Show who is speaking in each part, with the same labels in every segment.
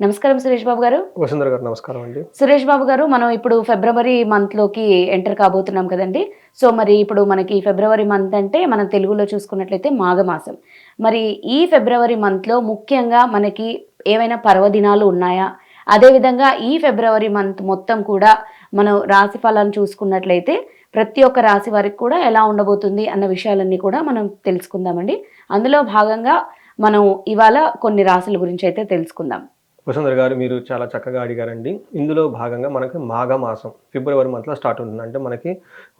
Speaker 1: నమస్కారం సురేష్ బాబు గారు.
Speaker 2: వసుంధర గారు నమస్కారం అండి.
Speaker 1: సురేష్ బాబు గారు మనం ఇప్పుడు ఫిబ్రవరి మంత్లోకి ఎంటర్ కాబోతున్నాం కదండి. సో మరి ఇప్పుడు మనకి ఫిబ్రవరి మంత్ అంటే మనం తెలుగులో చూసుకున్నట్లయితే మాఘమాసం. మరి ఈ ఫిబ్రవరి మంత్లో ముఖ్యంగా మనకి ఏవైనా పర్వదినాలు ఉన్నాయా? అదేవిధంగా ఈ ఫిబ్రవరి మంత్ మొత్తం కూడా మనం రాశి ఫలాన్ని చూసుకున్నట్లయితే ప్రతి ఒక్క రాశి వారికి కూడా ఎలా ఉండబోతుంది అన్న విషయాలన్నీ కూడా మనం తెలుసుకుందామండి. అందులో భాగంగా మనం ఇవాళ కొన్ని రాశుల గురించి అయితే తెలుసుకుందాం.
Speaker 2: వసుంధర గారు మీరు చాలా చక్కగా అడిగారండి. ఇందులో భాగంగా మనకి మాఘ మాసం ఫిబ్రవరి మంత్లో స్టార్ట్ ఉంటుంది. అంటే మనకి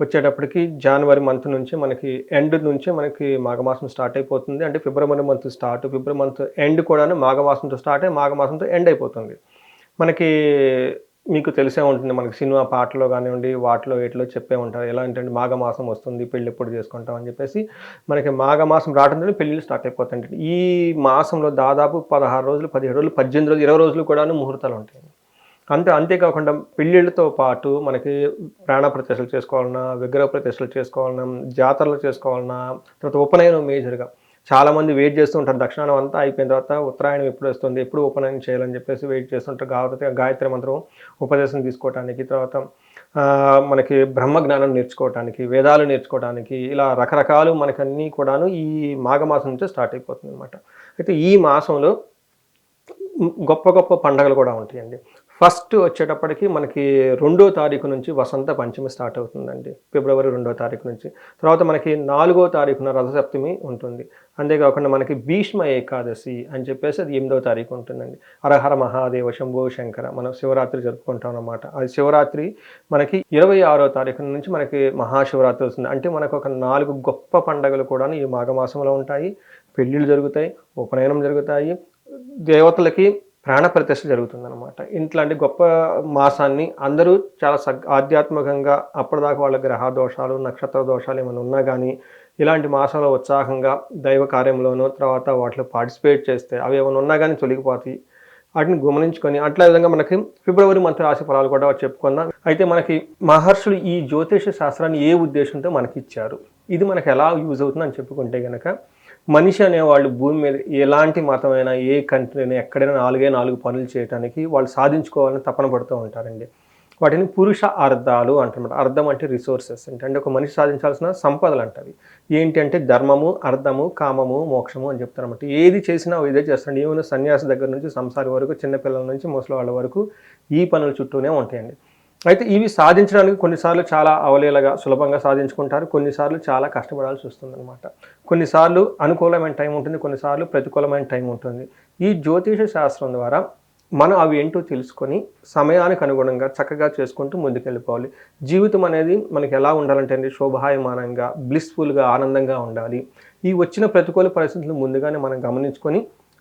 Speaker 2: వచ్చేటప్పటికి జనవరి మంత్ నుంచి మనకి ఎండ్ నుంచి మనకి మాఘమాసం స్టార్ట్ అయిపోతుంది. అంటే February month start February month end కూడా మాఘమాసంతో స్టార్ట్ అయ్యి మాఘమాసంతో ఎండ్ అయిపోతుంది. మనకి మీకు తెలిసే ఉంటుంది. మనకి సినిమా పాటలో కానివ్వండి వాటిలో వీటిలో చెప్పే ఉంటారు. ఎలా ఏంటంటే మాఘమాసం వస్తుంది పెళ్ళి ఎప్పుడు చేసుకుంటాం అని చెప్పేసి మనకి మాఘమాసం రావడంతో పెళ్ళిళ్ళు స్టార్ట్ అయిపోతాయి ఈ మాసంలో దాదాపు పదహారు రోజులు పదిహేడు రోజులు పద్దెనిమిది రోజులు ఇరవై రోజులు కూడా ముహూర్తాలు ఉంటాయి అంతే అంతేకాకుండా పెళ్ళిళ్ళతో పాటు మనకి ప్రాణ ప్రతిష్టలు చేసుకోవాలన్నా విగ్రహ ప్రతిష్టలు చేసుకోవాలన్నా జాతరలు చేసుకోవాలన్నా తర్వాత ఉపనయనం మేజర్గా చాలామంది వెయిట్ చేస్తూ ఉంటారు. దక్షిణానం అంతా అయిపోయిన తర్వాత ఉత్తరాయణం ఎప్పుడు వస్తుంది ఎప్పుడు ఉపనయనం చేయాలని చెప్పేసి వెయిట్ చేస్తుంటారు కాబట్టి గాయత్రి మంత్రం ఉపదేశం తీసుకోవటానికి తర్వాత మనకి బ్రహ్మ జ్ఞానం నేర్చుకోవటానికి వేదాలు నేర్చుకోవటానికి ఇలా రకరకాలు మనకి అన్నీ కూడాను ఈ మాఘమాసం నుంచే స్టార్ట్ అయిపోతుంది అనమాట అయితే ఈ మాసంలో గొప్ప గొప్ప పండగలు కూడా ఉంటాయండి. ఫస్ట్ వచ్చేటప్పటికి మనకి రెండో తారీఖు నుంచి వసంత పంచమి స్టార్ట్ అవుతుందండి. ఫిబ్రవరి రెండో తారీఖు నుంచి. తర్వాత మనకి నాలుగో తారీఖున రథసప్తమి ఉంటుంది. అంతేకాకుండా మనకి భీష్మ ఏకాదశి అని చెప్పేసి అది ఎనిమిదో తారీఖు ఉంటుందండి. అరహర మహాదేవ శంభో శంకర మనం శివరాత్రి జరుపుకుంటాం అన్నమాట. అది శివరాత్రి మనకి ఇరవై ఆరో తారీఖు నుంచి మనకి మహాశివరాత్రి వస్తుంది. అంటే మనకు ఒక నాలుగు గొప్ప పండుగలు కూడా ఈ మాఘమాసంలో ఉంటాయి. పెళ్ళిళ్ళు జరుగుతాయి ఉపనయనం జరుగుతాయి. దేవతలకి ప్రాణప్రతిష్ట జరుగుతుందన్నమాట. ఇట్లాంటి గొప్ప మాసాన్ని అందరూ చాలా సగ్ ఆధ్యాత్మికంగా అప్పటిదాకా వాళ్ళ గ్రహ దోషాలు నక్షత్ర దోషాలు ఏమైనా ఉన్నా కానీ ఇలాంటి మాసంలో ఉత్సాహంగా దైవ కార్యంలోనూ తర్వాత వాటిలో పార్టిసిపేట్ చేస్తే అవి ఏమైనా ఉన్నా కానీ తొలగిపోతాయి. వాటిని గమనించుకొని అట్లా విధంగా మనకి ఫిబ్రవరి మంత్ రాశి ఫలాలు కూడా చెప్పుకుందాం అయితే మనకి మహర్షులు ఈ జ్యోతిష శాస్త్రాన్ని ఏ ఉద్దేశంతో మనకి ఇచ్చారు? ఇది మనకు ఎలా యూజ్ అవుతుంది అని చెప్పుకుంటే కనుక మనిషి అనేవాళ్ళు భూమి మీద ఎలాంటి మతమైనా ఏ కంట్రీ ఎక్కడైనా నాలుగే నాలుగు పనులు చేయడానికి వాళ్ళు సాధించుకోవాలని తపన పడుతూ ఉంటారండి. వాటిని పురుష అర్థాలు అంటారు అర్థం అంటే రిసోర్సెస్ అంటే అంటే ఒక మనిషి సాధించాల్సిన సంపదలు అంటవి ఏంటి అంటే ధర్మము అర్థము కామము మోక్షము అని చెప్తారన్నమాట. ఏది చేసినా ఇదే చేస్తాడు ఏమైనా సన్యాసి దగ్గర నుంచి సంసారి వరకు చిన్నపిల్లల నుంచి ముసలి వాళ్ళ వరకు ఈ పనుల చుట్టూనే ఉంటాయండి. అయితే ఇవి సాధించడానికి కొన్నిసార్లు చాలా అవలేలగా సులభంగా సాధించుకుంటారు. కొన్నిసార్లు చాలా కష్టపడాల్సి వస్తుంది అనమాట కొన్నిసార్లు అనుకూలమైన టైం ఉంటుంది కొన్నిసార్లు ప్రతికూలమైన టైం ఉంటుంది. ఈ జ్యోతిష శాస్త్రం ద్వారా మనం అవి ఏంటో తెలుసుకొని సమయానికి అనుగుణంగా చక్కగా చేసుకుంటూ ముందుకెళ్ళిపోవాలి. జీవితం అనేది మనకి ఎలా ఉండాలంటే అండి? శోభాయమానంగా బ్లిస్ఫుల్గా ఆనందంగా ఉండాలి. ఈ వచ్చిన ప్రతికూల పరిస్థితులు ముందుగానే మనం గమనించుకొని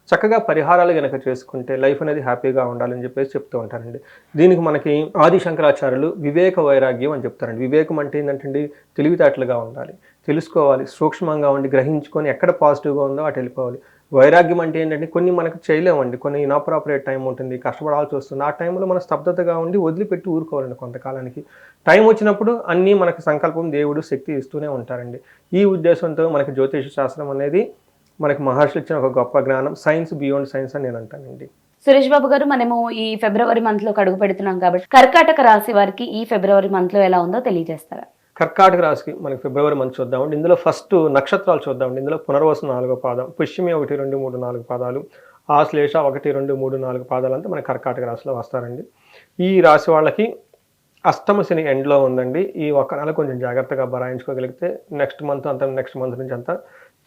Speaker 2: చక్కగా పరిహారాలు కనుక చేసుకుంటే లైఫ్ అనేది హ్యాపీగా ఉండాలని చెప్పేసి చెప్తూ ఉంటారండి. దీనికి మనకి ఆది శంకరాచార్యులు వివేక వైరాగ్యం అని చెప్తారండి. వివేకం అంటే ఏంటంటే తెలివితేటలుగా ఉండాలి. తెలుసుకోవాలి. సూక్ష్మంగా ఉండి గ్రహించుకొని ఎక్కడ పాజిటివ్గా ఉందో అటు వెళ్ళిపోవాలి. వైరాగ్యం అంటే ఏంటంటే కొన్ని మనకు చేయలేమండి. కొన్ని ఇనాపరాపరేట్ టైం ఉంటుంది. కష్టపడాల్సి వస్తుంది. ఆ టైంలో మన స్తబ్దతగా ఉండి వదిలిపెట్టి ఊరుకోవాలండి కొంతకాలానికి. టైం వచ్చినప్పుడు అన్నీ మనకు సంకల్పం దేవుడు శక్తి ఇస్తూనే ఉంటారండి. ఈ ఉద్దేశంతో మనకి జ్యోతిష శాస్త్రం అనేది మనకి మహర్షులు ఇచ్చిన ఒక గొప్ప జ్ఞానం సైన్స్ బియాండ్ సైన్స్ అని నేను అంటానండి.
Speaker 1: సురేష్ బాబు గారు మనము ఈ ఫిబ్రవరి మంత్లో అడుగు పెడుతున్నాం కాబట్టి కర్కాటక రాశి వారికి ఈ ఫిబ్రవరి మంత్లో ఎలా ఉందో తెలియజేస్తారా?
Speaker 2: కర్కాటక రాశికి మనకి ఫిబ్రవరి మంత్ చూద్దామండి. ఇందులో ఫస్ట్ నక్షత్రాలు చూద్దామండి. ఇందులో పునర్వసు నాలుగో పాదం పుష్యమి ఒకటి రెండు మూడు నాలుగు పాదాలు ఆశ్లేష ఒకటి రెండు మూడు నాలుగు పాదాలు అంతా మన కర్కాటక రాశిలో వస్తారండి. ఈ రాశి వాళ్ళకి అష్టమ శని ఎండ్లో ఉందండి. ఈ ఒక్క నెల కొంచెం జాగ్రత్తగా బరాయించుకోగలిగితే నెక్స్ట్ మంత్ అంతా నెక్స్ట్ మంత్ నుంచి అంతా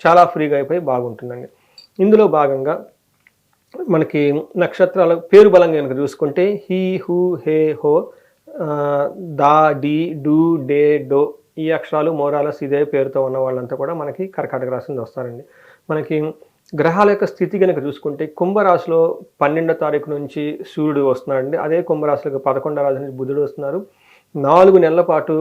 Speaker 2: చాలా ఫ్రీగా అయిపోయి బాగుంటుందండి. ఇందులో భాగంగా మనకి నక్షత్రాల పేరు బలంగా కనుక చూసుకుంటే హీ హూ హే హో దా డి డు డే డో ఈ అక్షరాలు మోరాలస్ ఇదే పేరుతో ఉన్న వాళ్ళంతా కూడా మనకి కర్కాటక రాశి నుంచి వస్తారండి. మనకి గ్రహాల యొక్క స్థితి కనుక చూసుకుంటే కుంభరాశిలో పన్నెండో తారీఖు నుంచి సూర్యుడు వస్తున్నాడండి. అదే కుంభరాశిలో పదకొండో రాశి నుంచి బుధుడు వస్తున్నారు. నాలుగు నెలల పాటు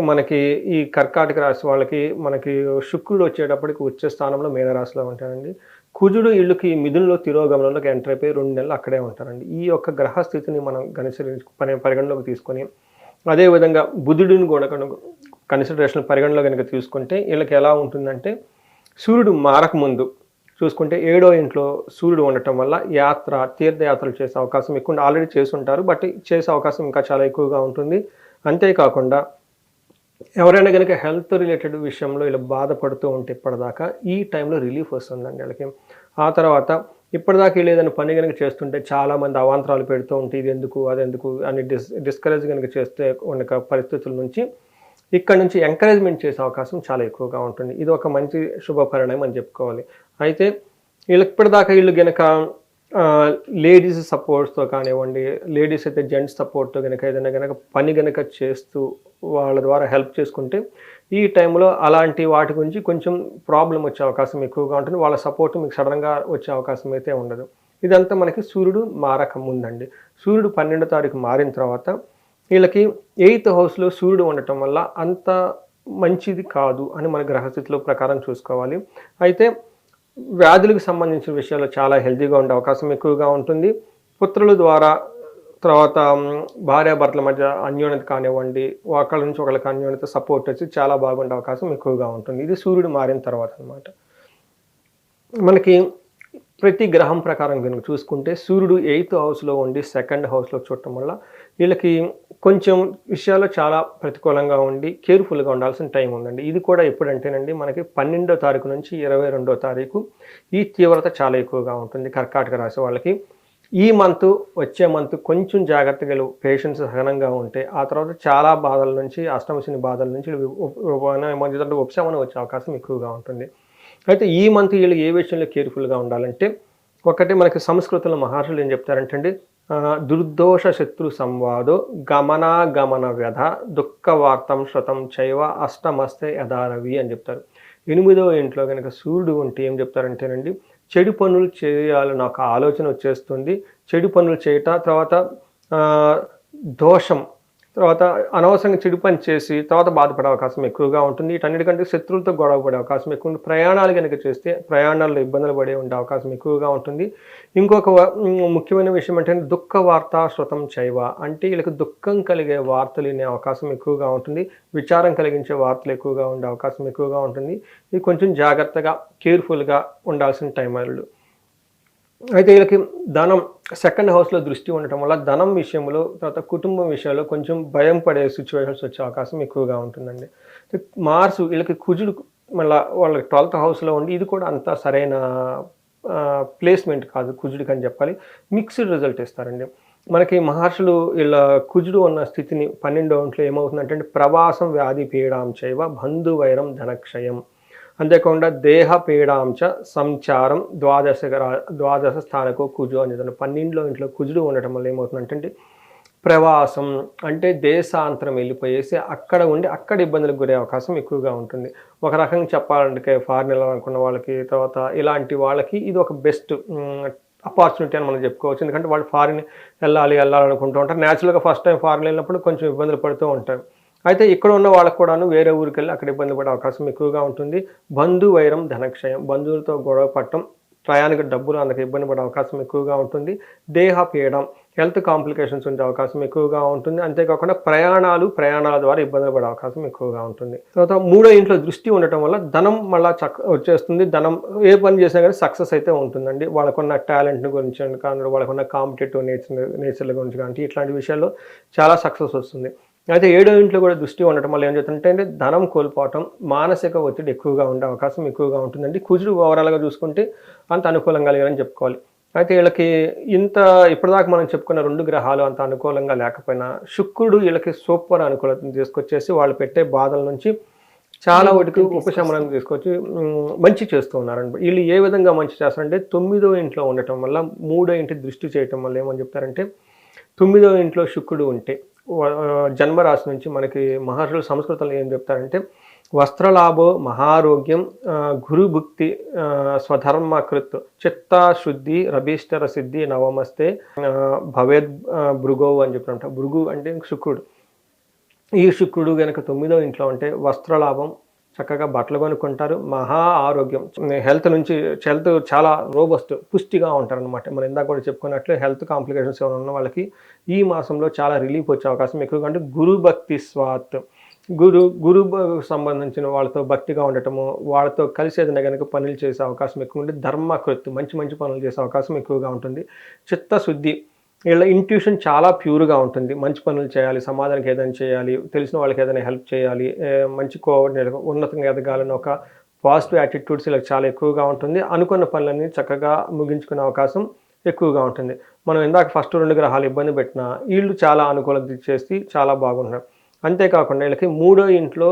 Speaker 2: మనకి ఈ కర్కాటక రాశి వాళ్ళకి మనకి శుక్రుడు వచ్చేటప్పటికి వచ్చే స్థానంలో మేనరాశిలో ఉంటాడండి కుజుడు ఇళ్ళకి మిథునలో తిరోగమనంలోకి ఎంటర్ అయిపోయి రెండు నెలలు అక్కడే ఉంటారండి. ఈ యొక్క గ్రహ స్థితిని మనం కన్సిడర్ పరిగణలోకి తీసుకొని అదేవిధంగా బుధుడిని కూడా కనుక కన్సిడరేషన్ పరిగణలో కనుక తీసుకుంటే వీళ్ళకి ఎలా ఉంటుందంటే సూర్యుడు మారకముందు చూసుకుంటే ఏడో ఇంట్లో సూర్యుడు ఉండటం వల్ల యాత్ర తీర్థయాత్రలు చేసే అవకాశం ఎక్కువ ఆల్రెడీ చేసి ఉంటారు. బట్ చేసే అవకాశం ఇంకా చాలా ఎక్కువగా ఉంటుంది. అంతేకాకుండా ఎవరైనా కనుక హెల్త్ రిలేటెడ్ విషయంలో ఇలా బాధపడుతూ ఉంటే ఇప్పటిదాకా ఈ టైంలో రిలీఫ్ వస్తుందండి వాళ్ళకి. ఆ తర్వాత ఇప్పటిదాకా వీళ్ళు ఏదైనా పని కనుక చేస్తుంటే చాలామంది అవాంతరాలు పెడుతూ ఉంటే ఇది ఎందుకు అది ఎందుకు అని డిస్ డిస్కరేజ్ కనుక చేస్తే ఉన్న పరిస్థితుల నుంచి ఇక్కడ నుంచి ఎంకరేజ్మెంట్ చేసే అవకాశం చాలా ఎక్కువగా ఉంటుంది. ఇది ఒక మంచి శుభ పరిణామం అని చెప్పుకోవాలి. అయితే వీళ్ళకి ఇప్పటిదాకా వీళ్ళు గనక లేడీస్ సపోర్ట్స్తో కానివ్వండి లేడీస్ అయితే జెంట్స్ సపోర్ట్తో కనుక ఏదైనా కనుక పని కనుక చేస్తూ వాళ్ళ ద్వారా హెల్ప్ చేసుకుంటే ఈ టైంలో అలాంటి వాటి గురించి కొంచెం ప్రాబ్లం వచ్చే అవకాశం ఎక్కువగా ఉంటుంది. వాళ్ళ సపోర్ట్ మీకు సడన్గా వచ్చే అవకాశం అయితే ఉండదు. ఇదంతా మనకి సూర్యుడు మారక ముందండి. సూర్యుడు పన్నెండో తారీఖు మారిన తర్వాత వీళ్ళకి ఎయిత్ హౌస్లో సూర్యుడు ఉండటం వల్ల అంత మంచిది కాదు అని మన గ్రహస్థితిలో ప్రకారం చూసుకోవాలి. అయితే వ్యాధులకు సంబంధించిన విషయాల్లో చాలా హెల్తీగా ఉండే అవకాశం ఎక్కువగా ఉంటుంది. పుత్రుల ద్వారా తర్వాత భార్యాభర్తల మధ్య అన్యోన్యత కానివ్వండి ఒకళ్ళ నుంచి ఒకళ్ళకి అన్యోన్యత సపోర్ట్ వచ్చి చాలా బాగుండే అవకాశం ఎక్కువగా ఉంటుంది. ఇది సూర్యుడు మారిన తర్వాత అన్నమాట. మనకి ప్రతి గ్రహం ప్రకారం కనుక చూసుకుంటే సూర్యుడు ఎయిత్ హౌస్లో ఉండి సెకండ్ హౌస్లో చూడటం వల్ల వీళ్ళకి కొంచెం విషయాల్లో చాలా ప్రతికూలంగా ఉండి కేర్ఫుల్గా ఉండాల్సిన టైం ఉందండి ఇది కూడా ఎప్పుడంటేనండి మనకి పన్నెండో తారీఖు నుంచి ఇరవై రెండో తారీఖు ఈ తీవ్రత చాలా ఎక్కువగా ఉంటుంది కర్కాటక రాశి వాళ్ళకి ఈ మంత్ వచ్చే మంత్ కొంచెం జాగ్రత్తగా పేషెన్స్ సహనంగా ఉంటే ఆ తర్వాత చాలా బాధల నుంచి అష్టమశని బాధల నుంచి ఉపశమనం వచ్చే అవకాశం ఎక్కువగా ఉంటుంది అయితే ఈ మంత్ వీళ్ళు ఏ విషయంలో కేర్ఫుల్గా ఉండాలంటే ఒకటి మనకి సంస్కృతంలో మహర్షులు ఏం చెప్తారంటే అండి దుర్దోష శత్రు సంవాదో గమనాగమన వ్యధ దుఃఖ వార్తం శ్రతం చైవ అష్టమస్తే యథారవి అని చెప్తారు. ఎనిమిదవ ఇంట్లో కనుక సూర్యుడు ఉంటే ఏం చెప్తారంటేనండి చెడు పనులు చేయాలని ఒక ఆలోచన వచ్చేస్తుంది. చెడు పనులు చేయట తర్వాత దోషం తర్వాత అనవసరంగా చెడు పని చేసి తర్వాత బాధపడే అవకాశం ఎక్కువగా ఉంటుంది. వీటన్నిటికంటే శత్రువులతో గొడవ పడే అవకాశం ఎక్కువ ఉంటుంది. ప్రయాణాలు కనుక చేస్తే ప్రయాణాల్లో ఇబ్బందులు పడే ఉండే అవకాశం ఎక్కువగా ఉంటుంది. ఇంకొక ముఖ్యమైన విషయం ఏంటంటే దుఃఖ వార్త శృతం చైవ. అంటే వీళ్ళకి దుఃఖం కలిగే వార్తలు వినే అవకాశం ఎక్కువగా ఉంటుంది. విచారం కలిగించే వార్తలు ఎక్కువగా ఉండే అవకాశం ఎక్కువగా ఉంటుంది. ఇది కొంచెం జాగ్రత్తగా కేర్ఫుల్గా ఉండాల్సిన టైం వాళ్ళు అయితే వీళ్ళకి ధనం సెకండ్ హౌస్లో దృష్టి ఉండటం వల్ల ధనం విషయంలో తర్వాత కుటుంబం విషయంలో కొంచెం భయం పడే సిచ్యువేషన్స్ వచ్చే అవకాశం ఎక్కువగా ఉంటుందండి. మార్స్ వీళ్ళకి కుజుడు మళ్ళీ వాళ్ళకి ట్వెల్త్ హౌస్లో ఉండి ఇది కూడా అంత సరైన ప్లేస్మెంట్ కాదు కుజుడికి అని చెప్పాలి. మిక్స్డ్ రిజల్ట్ ఇస్తారండి. మనకి మహర్షులు వీళ్ళ కుజుడు ఉన్న స్థితిని పన్నెండో ఇంట్లో ఏమవుతుందంటే ప్రవాసం వ్యాధి పీడాం చైవ బంధువైరం ధనక్షయం. అంతేకాకుండా దేహ పీడాంశ సంచారం ద్వాదశ గ్రా- ద్వాదశ స్థానకు కుజు అని పన్నెండులో ఇంట్లో కుజుడు ఉండటం వల్ల ఏమవుతుందంటే ప్రవాసం అంటే దేశాంతరం వెళ్ళిపోయేసి అక్కడ ఉండి అక్కడ ఇబ్బందులకు గురే అవకాశం ఎక్కువగా ఉంటుంది. ఒక రకంగా చెప్పాలంటే ఫారెన్ వెళ్ళాలనుకున్న వాళ్ళకి తర్వాత ఇలాంటి వాళ్ళకి ఇది ఒక బెస్ట్ అపార్చునిటీ అని మనం చెప్పుకోవచ్చు. ఎందుకంటే వాళ్ళు ఫారిన్ వెళ్ళాలి వెళ్ళాలనుకుంటూ ఉంటారు. న్యాచురల్గా ఫస్ట్ టైం ఫారిన్ వెళ్ళినప్పుడు కొంచెం ఇబ్బందులు పడుతూ ఉంటారు. అయితే ఇక్కడ ఉన్న వాళ్ళకు కూడాను వేరే ఊరికి వెళ్ళి అక్కడ ఇబ్బంది పడే అవకాశం ఎక్కువగా ఉంటుంది. బంధు వైరం ధనక్షయం బంధువులతో గొడవ పట్టడం ప్రయాణిక డబ్బులు అందుకు ఇబ్బంది పడే అవకాశం ఎక్కువగా ఉంటుంది. దేహ పీయడం హెల్త్ కాంప్లికేషన్స్ ఉండే అవకాశం ఎక్కువగా ఉంటుంది. అంతేకాకుండా ప్రయాణాలు ప్రయాణాల ద్వారా ఇబ్బందులు పడే అవకాశం ఎక్కువగా ఉంటుంది. తర్వాత మూడో ఇంట్లో దృష్టి ఉండటం వల్ల ధనం మళ్ళీ చక్క వచ్చేస్తుంది. ధనం ఏ పని చేసినా కానీ సక్సెస్ అయితే ఉంటుందండి. వాళ్ళకున్న టాలెంట్ గురించి కానీ వాళ్ళకున్న కాంపిటేటివ్ నేచర్ నేచర్ల గురించి కానీ ఇట్లాంటి విషయాల్లో చాలా సక్సెస్ వస్తుంది. అయితే ఏడో ఇంట్లో కూడా దృష్టి ఉండటం వల్ల ఏం అంటే ధనం కోల్పోవటం మానసిక ఒత్తిడి ఎక్కువగా ఉండే అవకాశం ఎక్కువగా ఉంటుందండి. కుజుడు ఓవరాల్గా చూసుకుంటే అంత అనుకూలంగా లేదని చెప్పుకోవాలి. అయితే వీళ్ళకి ఇంత ఇప్పటిదాకా మనం చెప్పుకున్న రెండు గ్రహాలు అంత అనుకూలంగా లేకపోయినా శుక్రుడు వీళ్ళకి సూపర్ అనుకూలతను తీసుకొచ్చేసి వాళ్ళు పెట్టే బాధల నుంచి చాలా వాటికి ఉపశమనం తీసుకొచ్చి మంచి చేస్తూ ఉన్నారండి. వీళ్ళు ఏ విధంగా మంచి చేస్తారంటే తొమ్మిదో ఇంట్లో ఉండటం వల్ల మూడో ఇంటి దృష్టి చేయటం వల్ల ఏమని చెప్తారంటే తొమ్మిదో ఇంట్లో శుక్రుడు ఉంటే జన్మరాశి నుంచి మనకి మహర్షులు సంస్కృతంలో ఏం చెప్తారంటే వస్త్రలాభో మహారోగ్యం గురుభుక్తి స్వధర్మకృత్ చిత్త శుద్ధి రభీష్టర సిద్ధి నవమస్తే భవేద్ ఆ, భృగోవు అని చెప్పినట్ట భృగు అంటే శుక్రుడు. ఈ శుక్రుడు కనుక తొమ్మిదో ఇంట్లో ఉంటే వస్త్రలాభం చక్కగా బట్టలు కొనుక్కుంటారు. మహా ఆరోగ్యం. హెల్త్ నుంచి హెల్త్ చాలా రోబస్ట్ పుష్టిగా ఉంటారు అనమాట మనం ఇందాక కూడా చెప్పుకున్నట్లు హెల్త్ కాంప్లికేషన్స్ ఏమైనా ఉన్న వాళ్ళకి ఈ మాసంలో చాలా రిలీఫ్ వచ్చే అవకాశం ఎక్కువగా అంటే గురు భక్తి స్వాత్. గురు గురు సంబంధించిన వాళ్ళతో భక్తిగా ఉండటము వాళ్ళతో కలిసి ఏదైనా కనుక పనులు చేసే అవకాశం ఎక్కువ ఉంటుంది ధర్మకృత్తు మంచి మంచి పనులు చేసే అవకాశం ఎక్కువగా ఉంటుంది. చిత్తశుద్ధి వీళ్ళ ఇంట్యూషన్ చాలా ప్యూర్గా ఉంటుంది. మంచి పనులు చేయాలి సమాజానికి ఏదైనా చేయాలి తెలిసిన వాళ్ళకి ఏదైనా హెల్ప్ చేయాలి మంచి కోఆర్డినేట్ ఉన్నతంగా ఎదగాలని ఒక పాజిటివ్ యాటిట్యూడ్స్ ఇలా చాలా ఎక్కువగా ఉంటుంది. అనుకున్న పనులన్నీ చక్కగా ముగించుకునే అవకాశం ఎక్కువగా ఉంటుంది. మనం ఇందాక ఫస్ట్ రెండు గ్రహాలు ఇబ్బంది పెట్టినా వీళ్ళు చాలా అనుకూలత చేసి చాలా బాగుంటున్నారు. అంతేకాకుండా వీళ్ళకి మూడో ఇంట్లో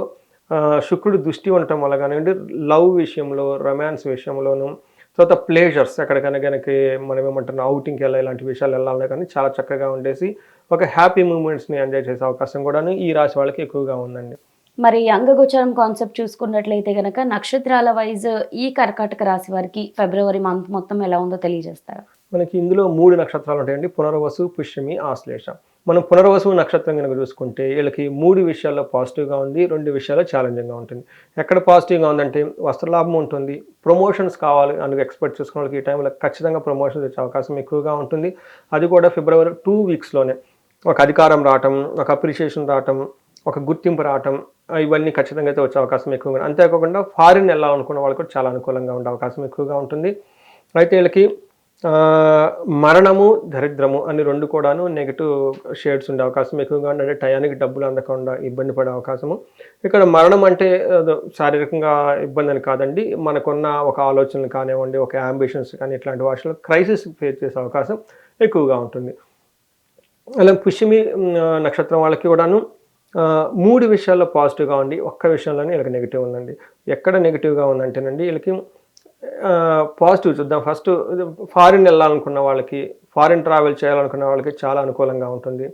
Speaker 2: శుక్రుడు దృష్టి ఉండటం వల్ల కానివ్వండి లవ్ విషయంలో రొమాన్స్ విషయంలోనూ తర్వాత ప్లేజర్స్ ఎక్కడికైనా కనుక మనం ఏమంటున్నాం అవుటింగ్కి వెళ్ళాలి ఇలాంటి విషయాలు వెళ్ళాలన్నా కానీ చాలా చక్కగా ఉండేసి ఒక హ్యాపీ మూమెంట్స్ని ఎంజాయ్ చేసే అవకాశం కూడాను ఈ రాశి వాళ్ళకి ఎక్కువగా ఉందండి.
Speaker 1: మరి అంగగోచరం కాన్సెప్ట్ చూసుకున్నట్లయితే గనక నక్షత్రాల వైజ్ ఈ కర్కాటక రాశి వారికి ఫిబ్రవరి మంత్ మొత్తం ఎలా ఉందో తెలియజేస్తారా?
Speaker 2: మనకి ఇందులో మూడు నక్షత్రాలు ఉంటాయండి. పునర్వసు పుష్యమి ఆశ్లేష. మనం పునర్వసు నక్షత్రం కనుక చూసుకుంటే వీళ్ళకి మూడు విషయాల్లో పాజిటివ్గా ఉంది రెండు విషయాల్లో ఛాలెంజింగ్గా ఉంటుంది. ఎక్కడ పాజిటివ్గా ఉందంటే వస్త్రలాభం ఉంటుంది ప్రమోషన్స్ కావాలి అందుకు ఎక్స్పెక్ట్ చేసుకున్న వాళ్ళకి ఈ టైంలో ఖచ్చితంగా ప్రమోషన్స్ వచ్చే అవకాశం ఎక్కువగా ఉంటుంది. అది కూడా ఫిబ్రవరి టూ వీక్స్లోనే ఒక అధికారం రావటం ఒక అప్రిషియేషన్ రావటం ఒక గుర్తింపు రావటం ఇవన్నీ ఖచ్చితంగా అయితే వచ్చే అవకాశం ఎక్కువగా అంతేకాకుండా ఫారిన్ వెళ్ళాలనుకున్న వాళ్ళకి కూడా చాలా అనుకూలంగా ఉండే అవకాశం ఎక్కువగా ఉంటుంది. అయితే వీళ్ళకి మరణము దరిద్రము అని రెండు కూడాను నెగిటివ్ షేడ్స్ ఉండే అవకాశం ఎక్కువగా ఉంది అంటే టయానికి డబ్బులు అందకుండా ఇబ్బంది పడే అవకాశము. ఇక్కడ మరణం అంటే శారీరకంగా ఇబ్బంది అని కాదండి. మనకున్న ఒక ఆలోచనలు కానివ్వండి ఒక అంబిషన్స్ కానీ ఇట్లాంటి వాటిలో క్రైసిస్ ఫేస్ చేసే అవకాశం ఎక్కువగా ఉంటుంది. అలా పుష్యమి నక్షత్రం వాళ్ళకి కూడాను మూడు విషయాల్లో పాజిటివ్గా ఉండి ఒక్క విషయంలోనే వీళ్ళకి నెగిటివ్ ఉందండి. ఎక్కడ నెగిటివ్గా ఉందంటేనండి వీళ్ళకి పాజిటివ్ చూద్దాం. ఫస్ట్ ఫారిన్ వెళ్ళాలనుకున్న వాళ్ళకి ఫారిన్ ట్రావెల్ చేయాలనుకున్న వాళ్ళకి చాలా అనుకూలంగా ఉంటుంది.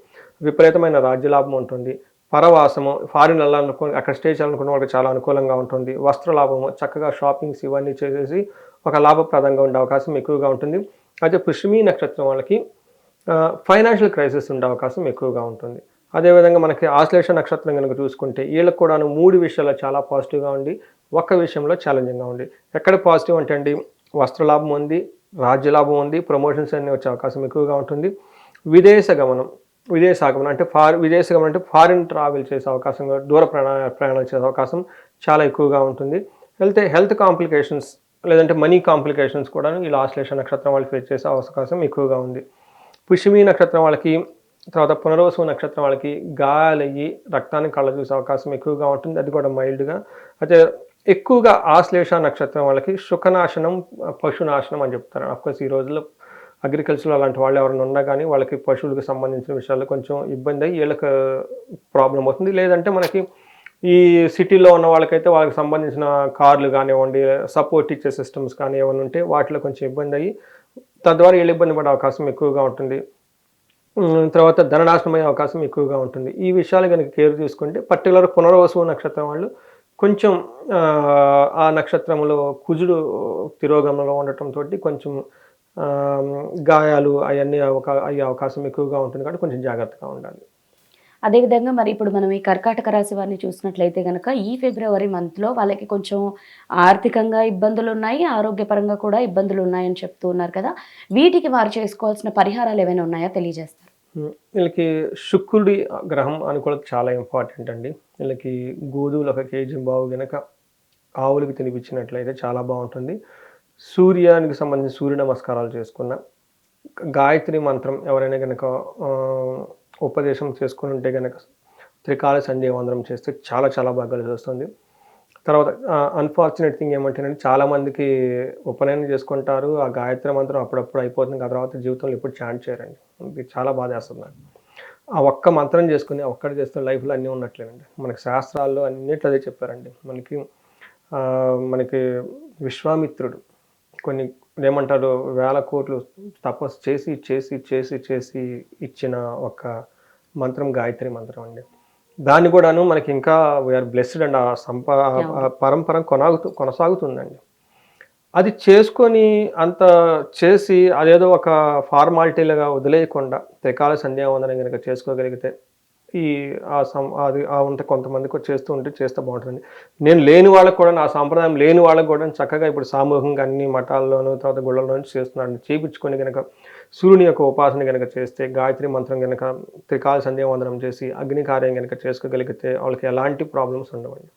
Speaker 2: విపరీతమైన రాజ్యలాభం ఉంటుంది. పరవాసము ఫారిన్ వెళ్ళాలనుకుని అక్కడ స్టే చేయాలనుకున్న వాళ్ళకి చాలా అనుకూలంగా ఉంటుంది. వస్త్ర లాభము చక్కగా షాపింగ్స్ ఇవన్నీ చేసేసి ఒక లాభప్రదంగా ఉండే అవకాశం ఎక్కువగా ఉంటుంది. అయితే పుష్మి నక్షత్రం వాళ్ళకి ఫైనాన్షియల్ క్రైసిస్ ఉండే అవకాశం ఎక్కువగా ఉంటుంది. అదేవిధంగా మనకి ఆశ్లేష నక్షత్రం కనుక చూసుకుంటే వీళ్ళకి కూడాను మూడు విషయాలు చాలా పాజిటివ్గా ఉండి ఒక్క విషయంలో ఛాలెంజింగ్గా ఉంది. ఎక్కడ పాజిటివ్ అంటే అండి వస్త్రలాభం ఉంది రాజ్యలాభం ఉంది ప్రమోషన్స్ అన్నీ వచ్చే అవకాశం ఎక్కువగా ఉంటుంది. విదేశ గమనం విదేశాగమనం అంటే ఫార్ విదేశ గమనం అంటే ఫారిన్ ట్రావెల్ చేసే అవకాశం దూర ప్రయాణ ప్రయాణాలు చేసే అవకాశం చాలా ఎక్కువగా ఉంటుంది. హెల్త్ హెల్త్ కాంప్లికేషన్స్ లేదంటే మనీ కాంప్లికేషన్స్ కూడా ఈ ఆశ్లేష నక్షత్రం వాళ్ళు ఫేస్ చేసే అవకాశం ఎక్కువగా ఉంది. పుష్మి నక్షత్రం వాళ్ళకి తర్వాత పునర్వసు నక్షత్రం వాళ్ళకి గాలి రక్తాన్ని కళ్ళ చూసే అవకాశం ఎక్కువగా ఉంటుంది. అది కూడా మైల్డ్గా అయితే ఎక్కువగా ఆశ్లేష నక్షత్రం వాళ్ళకి సుఖనాశనం పశునాశనం అని చెప్తారు. అఫ్కోర్స్ ఈ రోజుల్లో అగ్రికల్చర్ అలాంటి వాళ్ళు ఎవరైనా ఉన్నా కానీ వాళ్ళకి పశువులకు సంబంధించిన విషయాల్లో కొంచెం ఇబ్బంది అయ్యి వీళ్ళకి ప్రాబ్లం అవుతుంది. లేదంటే మనకి ఈ సిటీలో ఉన్న వాళ్ళకైతే వాళ్ళకి సంబంధించిన కార్లు కానివ్వండి సపోర్ట్ ఇచ్చే సిస్టమ్స్ కానీ ఏమైనా ఉంటే వాటిలో కొంచెం ఇబ్బంది అయ్యి తద్వారా వీళ్ళు ఇబ్బంది పడే అవకాశం ఎక్కువగా ఉంటుంది. తర్వాత ధననాశనం అయ్యే అవకాశం ఎక్కువగా ఉంటుంది. ఈ విషయాలు కనుక కేర్ తీసుకుంటే పర్టికులర్ పునర్వసు నక్షత్రం వాళ్ళు కొంచెం ఆ, నక్షత్రంలో కుజుడు తిరోగమనంలో ఉండటంతో కొంచెం గాయాలు అవన్నీ ఒక అయ్యే అవకాశం ఎక్కువగా ఉంటుంది కాబట్టి కొంచెం జాగ్రత్తగా ఉండాలి.
Speaker 1: అదేవిధంగా మరి ఇప్పుడు మనం ఈ కర్కాటక రాశి వారిని చూసినట్లయితే కనుక ఈ ఫిబ్రవరి మంత్లో వాళ్ళకి కొంచెం ఆర్థికంగా ఇబ్బందులు ఉన్నాయి ఆరోగ్యపరంగా కూడా ఇబ్బందులు ఉన్నాయని చెప్తూ ఉన్నారు కదా. వీటికి వారు చేసుకోవాల్సిన పరిహారాలు ఏమైనా ఉన్నాయా తెలియజేస్తారు?
Speaker 2: వీళ్ళకి శుక్రుడి గ్రహం అనుకూలత చాలా ఇంపార్టెంట్ అండి. వీళ్ళకి గోధుమలు ఒక కేజీ బావు గనక ఆవులకి తినిపించినట్లయితే చాలా బాగుంటుంది. సూర్యానికి సంబంధించి సూర్య నమస్కారాలు చేసుకున్న గాయత్రి మంత్రం ఎవరైనా కనుక ఉపదేశం చేసుకుని ఉంటే కనుక త్రికాల సంధ్యావందనం చేస్తే చాలా చాలా బాగా కలిసి వస్తుంది. తర్వాత అన్ఫార్చునేట్ థింగ్ ఏమంటేనంటే చాలామందికి ఉపనయనం చేసుకుంటారు. ఆ గాయత్రి మంత్రం అప్పుడప్పుడు అయిపోతుంది. ఆ తర్వాత జీవితంలో ఎప్పుడు చాంట్ చేయరండి. ఇది చాలా బాధ వేస్తుంది నాకు. ఆ ఒక్క మంత్రం చేసుకుని ఒక్కటి చేస్తే లైఫ్లో అన్నీ ఉన్నట్లేనండి మనకి శాస్త్రాల్లో అన్నిట్లో అదే చెప్పారండి. మనకి మనకి విశ్వామిత్రుడు కొన్ని ఏమంటారు వేల కోట్లు తపస్సు చేసి చేసి చేసి చేసి ఇచ్చిన ఒక మంత్రం గాయత్రి మంత్రం అండి. దాన్ని కూడాను మనకి ఇంకా వీఆర్ బ్లెస్డ్ అండ్ ఆ సంపా పరంపర కొనాగుతూ కొనసాగుతుందండి. అది చేసుకొని అంత చేసి అదేదో ఒక ఫార్మాలిటీలుగా వదిలేయకుండా త్రికాల సంధ్యావందనం కనుక చేసుకోగలిగితే ఈ ఆ సం అది ఆ ఉంటే కొంతమందికి చేస్తూ ఉంటే చేస్తే బాగుంటుంది నేను లేని వాళ్ళకు కూడా నా సాంప్రదాయం లేని వాళ్ళకు కూడా చక్కగా ఇప్పుడు సామూహికంగా అన్ని మఠాల్లోనూ తర్వాత గుళ్ళలోనూ చేస్తున్నాను. చేయించుకొని కనుక సూర్యుని యొక్క ఉపాసన కనుక చేస్తే గాయత్రి మంత్రం కనుక త్రికాల సంధ్యావందనం చేసి అగ్ని కార్యం కనుక చేసుకోగలిగితే వాళ్ళకి ఎలాంటి ప్రాబ్లమ్స్ ఉండవండి.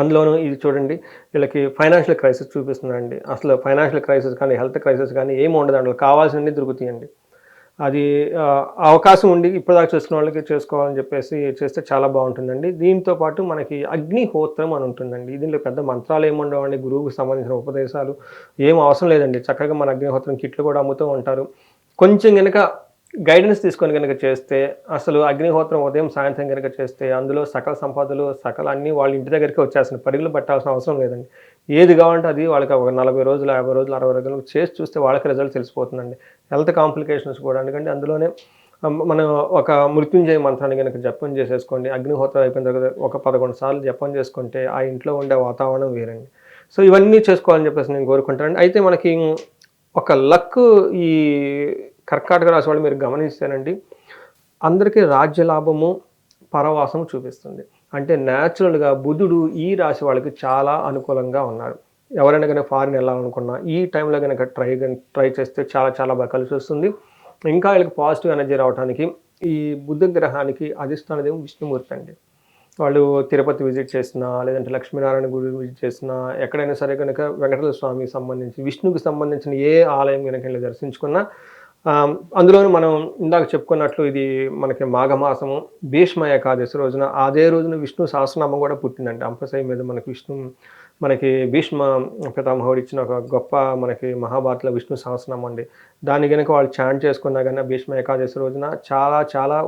Speaker 2: అందులోనూ ఇది చూడండి వీళ్ళకి ఫైనాన్షియల్ క్రైసిస్ చూపిస్తుందండి. అసలు ఫైనాన్షియల్ క్రైసిస్ కానీ హెల్త్ క్రైసిస్ కానీ ఏమి ఉండదు అందులో కావాల్సినవి దొరుకుతాయండి. అది అవకాశం ఉండి ఇప్పటిదాకా చేసుకున్న వాళ్ళకి చేసుకోవాలని చెప్పేసి చేస్తే చాలా బాగుంటుందండి. దీంతో పాటు మనకి అగ్నిహోత్రం అని ఉంటుందండి. దీనిలో పెద్ద మంత్రాలు ఏముండవండి గురువుకు సంబంధించిన ఉపదేశాలు ఏం అవసరం లేదండి. చక్కగా మన అగ్నిహోత్రం కిట్లు కూడా అమ్ముతూ ఉంటారు. కొంచెం కనుక గైడెన్స్ తీసుకొని కనుక చేస్తే అసలు అగ్నిహోత్రం ఉదయం సాయంత్రం కనుక చేస్తే అందులో సకల సంపదలు సకల అన్నీ వాళ్ళ ఇంటి దగ్గరికి వచ్చేసిన పరుగులు పట్టాల్సిన అవసరం లేదండి. ఏది కావాలంటే అది వాళ్ళకి ఒక నలభై రోజులు యాభై రోజులు అరవై రోజులు చేసి చూస్తే వాళ్ళకి రిజల్ట్ తెలిసిపోతుందండి. హెల్త్ కాంప్లికేషన్స్ కూడా ఎందుకంటే అందులోనే మనం ఒక మృత్యుంజయ మంత్రాన్ని కనుక జపం చేసేసుకోండి అగ్నిహోత్రం అయిపోయిన తర్వాత ఒక పదకొండు సార్లు జపం చేసుకుంటే ఆ ఇంట్లో ఉండే వాతావరణం వేరండి. సో ఇవన్నీ చేసుకోవాలని చెప్పేసి నేను కోరుకుంటానండి. అయితే మనకి ఒక లక్ ఈ కర్కాటక రాశి వాళ్ళు మీరు గమనిస్తానండి అందరికీ రాజ్య లాభము పరవాసము చూపిస్తుంది. అంటే న్యాచురల్గా బుధుడు ఈ రాశి వాళ్ళకి చాలా అనుకూలంగా ఉన్నాడు. ఎవరైనా కనుక ఫారిన్ వెళ్ళాలనుకున్నా ఈ టైంలో కనుక ట్రై ట్రై చేస్తే చాలా చాలా బాగా కలిసి వస్తుంది. ఇంకా వీళ్ళకి పాజిటివ్ ఎనర్జీ రావడానికి ఈ బుద్ధ గ్రహానికి అధిష్టానదేమో విష్ణుమూర్తి అండి. వాళ్ళు తిరుపతి విజిట్ చేసినా లేదంటే లక్ష్మీనారాయణ గుడి విజిట్ చేసినా ఎక్కడైనా సరే కనుక వెంకటేశ్వర స్వామికి సంబంధించి విష్ణుకి సంబంధించిన ఏ ఆలయం కనుక వెళ్ళి దర్శించుకున్నా అందులోనూ మనం ఇందాక చెప్పుకున్నట్లు ఇది మనకి మాఘమాసము భీష్మ ఏకాదశి రోజున అదే రోజున విష్ణు సహస్రనామం కూడా పుట్టిందండి అంపశయ మీద మనకి విష్ణు మనకి భీష్మ పితామహుడు ఇచ్చిన ఒక గొప్ప మనకి మహాభారతలో విష్ణు సహస్రనామం అండి. దాన్ని కనుక వాళ్ళు చాంట్ చేసుకున్నా కానీ భీష్మ ఏకాదశి రోజున చాలా చాలా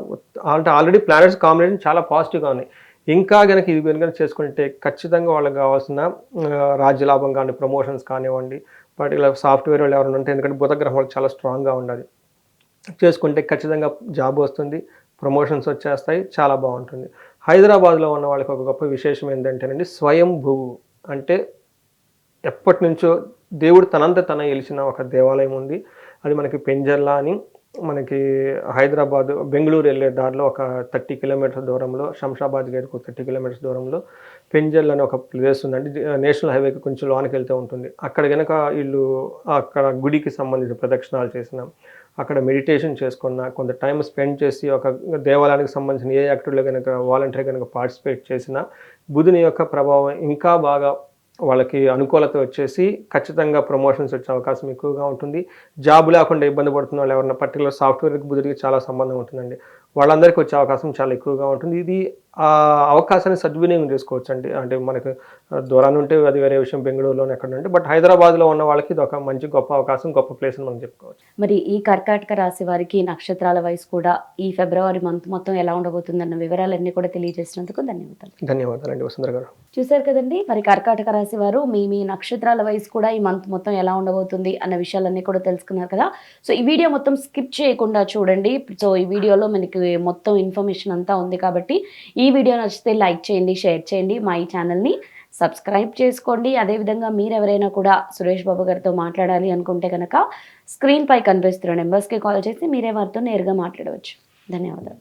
Speaker 2: అంటే ఆల్రెడీ ప్లానెట్స్ కాంబినేషన్ చాలా పాజిటివ్గా ఉన్నాయి. ఇంకా కనుక ఇది కనుక చేసుకుంటే ఖచ్చితంగా వాళ్ళకి కావాల్సిన రాజ్యలాభం కానీ ప్రమోషన్స్ కానివ్వండి పర్టికులర్ సాఫ్ట్వేర్ వాళ్ళు ఎవరైనా ఉంటే ఎందుకంటే బుధ గ్రహం చాలా స్ట్రాంగ్గా ఉండాలి. చేసుకుంటే ఖచ్చితంగా జాబ్ వస్తుంది ప్రమోషన్స్ వచ్చేస్తాయి చాలా బాగుంటుంది. హైదరాబాద్లో ఉన్న వాళ్ళకి ఒక గొప్ప విశేషం ఏంటంటేనండి భూ. అంటే ఎప్పటి నుంచో దేవుడు తనంత తన గెలిచిన ఒక దేవాలయం ఉంది. అది మనకి పెంజర్లా అని మనకి హైదరాబాద్ బెంగళూరు వెళ్ళే దారిలో ఒక థర్టీ కిలోమీటర్స్ దూరంలో శంషాబాద్ గేట్కు థర్టీ కిలోమీటర్స్ దూరంలో పెంజల్ అని ఒక ప్లేస్ ఉందండి. నేషనల్ హైవేకి కొంచెం లోనికి వెళ్తూ ఉంటుంది. అక్కడ కనుక వీళ్ళు అక్కడ గుడికి సంబంధించిన ప్రదక్షిణాలు చేసిన అక్కడ మెడిటేషన్ చేసుకున్న కొంత టైం స్పెండ్ చేసి ఒక దేవాలయానికి సంబంధించిన ఏ యాక్టివ్లో కనుక వాలంటరీ కనుక పార్టిసిపేట్ చేసినా బుధుని యొక్క ప్రభావం ఇంకా బాగా వాళ్ళకి అనుకూలత వచ్చేసి ఖచ్చితంగా ప్రమోషన్స్ వచ్చే అవకాశం ఎక్కువగా ఉంటుంది. జాబ్ లేకుండా ఇబ్బంది పడుతున్న వాళ్ళు ఎవరైనా పర్టికులర్ సాఫ్ట్వేర్కి బుధుడికి చాలా సంబంధం ఉంటుందండి. వాళ్ళందరికీ వచ్చే అవకాశం చాలా ఎక్కువగా ఉంటుంది. ఇది ఆ అవకాశాన్ని సద్వినియోగం చేసుకోవచ్చు అండి అంటే మనకు దూరాన్ని ఉంటే అది వేరే విషయం బెంగళూరులో ఎక్కడ ఉంటే బట్ హైదరాబాద్లో ఉన్న వాళ్ళకి ఇది ఒక మంచి గొప్ప అవకాశం గొప్ప ప్లేస్ అని మనం చెప్పుకోవచ్చు.
Speaker 1: మరి ఈ కర్కాటక రాశి వారికి నక్షత్రాల వయసు కూడా ఈ ఫిబ్రవరి మంత్ మొత్తం ఎలా ఉండబోతుందన్న వివరాలన్నీ కూడా తెలియజేసినందుకు ధన్యవాదాలు.
Speaker 2: ధన్యవాదాలండి వసుంధర గారు.
Speaker 1: చూశారు కదండి మరి కర్కాటక రాశి వారు మీ మీ నక్షత్రాల వయసు కూడా ఈ మంత్ మొత్తం ఎలా ఉండబోతుంది అన్న విషయాలన్నీ కూడా తెలుసుకున్నారు కదా. సో ఈ వీడియో మొత్తం స్కిప్ చేయకుండా చూడండి. సో ఈ వీడియోలో మనకి మొత్తం ఇన్ఫర్మేషన్ అంతా ఉంది కాబట్టి ఈ వీడియో నచ్చితే లైక్ చేయండి షేర్ చేయండి మా ఈ ఛానల్ని సబ్స్క్రైబ్ చేసుకోండి. అదేవిధంగా మీరు ఎవరైనా కూడా సురేష్ బాబు గారితో మాట్లాడాలి అనుకుంటే కనుక స్క్రీన్పై కనిపిస్తున్న నెంబర్స్కి కాల్ చేసి మీరే వారితో నేరుగా మాట్లాడవచ్చు. ధన్యవాదాలు.